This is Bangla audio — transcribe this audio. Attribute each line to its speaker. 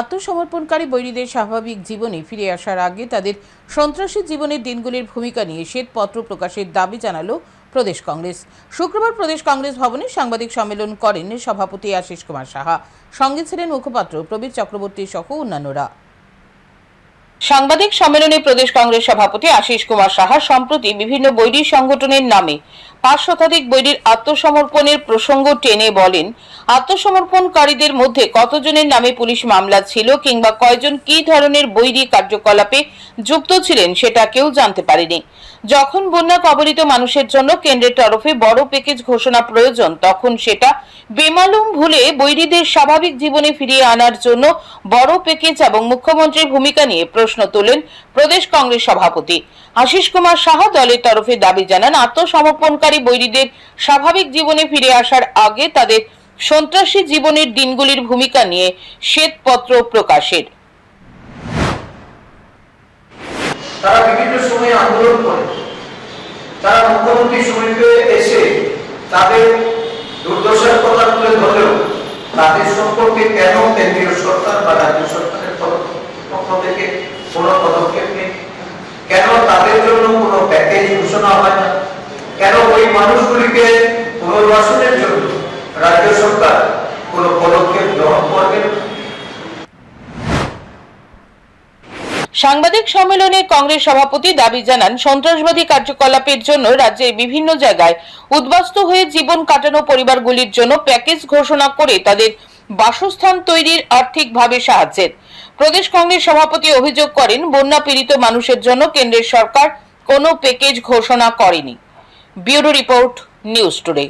Speaker 1: আত্মসমর্পণকারী বৈরীদের স্বাভাবিক জীবনে ফিরে আসার আগে তাদের সন্ত্রাসী জীবনের দিনগুলির ভূমিকা নিয়ে শ্বেতপত্র প্রকাশের দাবি জানাল প্রদেশ কংগ্রেস। শুক্রবার প্রদেশ কংগ্রেস ভবনে সাংবাদিক সম্মেলন করেন সভাপতি আশিস কুমার সাহা। সঙ্গে ছিলেন মুখপাত্র প্রবীর চক্রবর্তী সহ অন্যান্যরা। সাংবাদিক সম্মেলনে প্রদেশ কংগ্রেস সভাপতি আশিস কুমার সাহা সম্প্রতি বিভিন্ন বৈরী সংগঠনের নামে পাঁচ শতাধিক বৈরীর আত্মসমর্পণের প্রসঙ্গ টেনে বলেন, আত্মসমর্পণকারীদের মধ্যে কতজনের নামে পুলিশ মামলা ছিল কিংবা কয়জন কী ধরনের বৈরী কার্যকলাপে যুক্ত ছিলেন সেটা কেউ জানতে পারেনি। যখন বন্যা কবলিত মানুষের জন্য কেন্দ্রের তরফে বড় প্যাকেজ ঘোষণা প্রয়োজন, তখন সেটা বেমালুম ভুলে বৈরীদের স্বাভাবিক জীবনে ফিরিয়ে আনার জন্য বড় প্যাকেজ এবং মুখ্যমন্ত্রীর ভূমিকা নিয়ে প্রশ্ন তোলেন প্রদেশ কংগ্রেস সভাপতি। আশিস কুমার সাহা দলের তরফে দাবি জানান, আত্মসমর্পণকারী বৈরীদের স্বাভাবিক জীবনে ফিরে আসার আগে তাদের সন্ত্রাসী জীবনের দিনগুলির ভূমিকা নিয়ে শ্বেতপত্র প্রকাশের।
Speaker 2: তারা বিভিন্ন সময়ে আন্দোলন করে। তারা মুখ্যমন্ত্রী সমীপে এসে তাদের দুর্দশার কথা তুলে ধরলেও তাদের সম্পর্কে কেন কেন্দ্রীয় সরকার বা রাজ্য সরকারের তরফ- পক্ষ থেকে কোনো পদক্ষেপ নেই কেন তাদের জন্য কোনো প্যাকেজ ঘোষণা হয় না। কেন ওই মানুষগুলিকে পুনর্বাসনের জন্য রাজ্য সরকার কোনো পদক্ষেপ গ্রহণ করবে
Speaker 1: সাংবাদিক সম্মেলনে কংগ্রেস সভাপতি দাবি জানান, সন্ত্রাসবাদী কার্যকলাপের জন্য রাজ্যের বিভিন্ন জায়গায় উদ্বাস্ত হয়ে জীবন কাটানো পরিবারগুলির জন্য প্যাকেজ ঘোষণা করে তাদের বাসস্থান তৈরির আর্থিকভাবে সাহায্যের। প্রদেশ কংগ্রেস সভাপতি অভিযোগ করেন, বন্যা পীড়িত মানুষের জন্য কেন্দ্রের সরকার কোনো প্যাকেজ ঘোষণা করেনি। Bureau report news today.